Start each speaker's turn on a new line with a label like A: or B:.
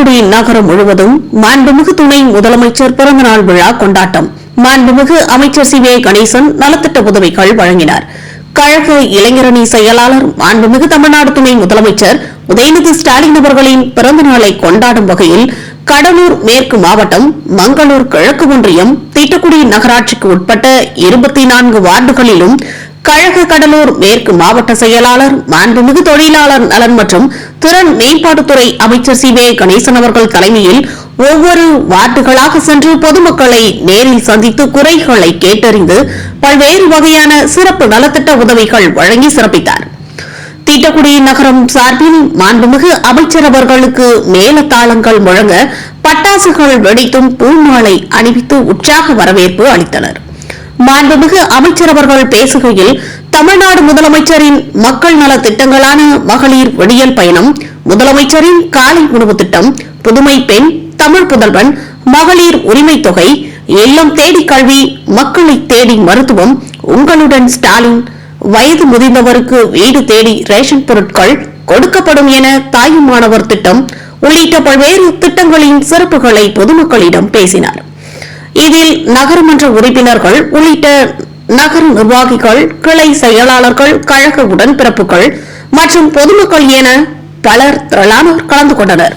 A: தூத்துக்குடி நகரம் முழுவதும் மாண்புமிகு துணை முதலமைச்சர் பிறந்தநாள் விழா கொண்டாட்டம். மாண்புமிகு அமைச்சர் சி. வே. கணேசன் நலத்திட்ட உதவிகள் வழங்கினார். கழக இளைஞரணி செயலாளர் மாண்புமிகு தமிழ்நாடு துணை முதலமைச்சர் உதயநிதி ஸ்டாலின் அவர்களின் பிறந்த நாளை கொண்டாடும் வகையில் கடலூர் மேற்கு மாவட்டம் மங்களூர் கிழக்கு ஒன்றியம் தீட்டுக்குடி நகராட்சிக்கு உட்பட்ட இருபத்தி நான்கு வார்டுகளிலும் கழக கடலூர் மேற்கு மாவட்ட செயலாளர் மாண்புமிகு தொழிலாளர் நலன் மற்றும் திறன் மேம்பாட்டுத்துறை அமைச்சர் சி. வே. கணேசன் அவர்கள் தலைமையில் ஒவ்வொரு வார்டுகளாக சென்று பொதுமக்களை நேரில் சந்தித்து குறைகளை கேட்டறிந்து பல்வேறு வகையான சிறப்பு நலத்திட்ட உதவிகள் வழங்கி சிறப்பித்தார். தீட்டக்குடி நகரம் சார்பில் மாண்புமிகு அமைச்சர் அவர்களுக்கு மேலத்தாளங்கள் முழங்க பட்டாசுகள் வெடித்தும் பூமாலை அணிவித்து உற்சாக வரவேற்பு அளித்தனர். மாண்புமிகு அமைச்சர் அவர்கள் பேசுகையில் தமிழ்நாடு முதலமைச்சரின் மக்கள் நல திட்டங்களான மகளிர் விடியல் பயணம் முதலமைச்சரின் காலை உணவு திட்டம் புதுமை பெண் தமிழ் புதல்வன் மகளிர் உரிமை தொகை இல்லம் தேடி கல்வி மக்களை தேடி மருத்துவம் உங்களுடன் ஸ்டாலின் வயது முதிர்ந்தவருக்கு வீடு தேடி ரேஷன் பொருட்கள் கொடுக்கப்படும் என தாயுமானவர் திட்டம் உள்ளிட்ட பல்வேறு திட்டங்களின் சிறப்புகளை பொதுமக்களிடம் பேசினார். இதில் நகரமன்ற உறுப்பினர்கள் உள்ளிட்ட நகர நிர்வாகிகள் கிளை செயலாளர்கள் கழக உடன்பிறப்புகள் மற்றும் பொதுமக்கள் என பலர் திரளானோர் கலந்து கொண்டனர்.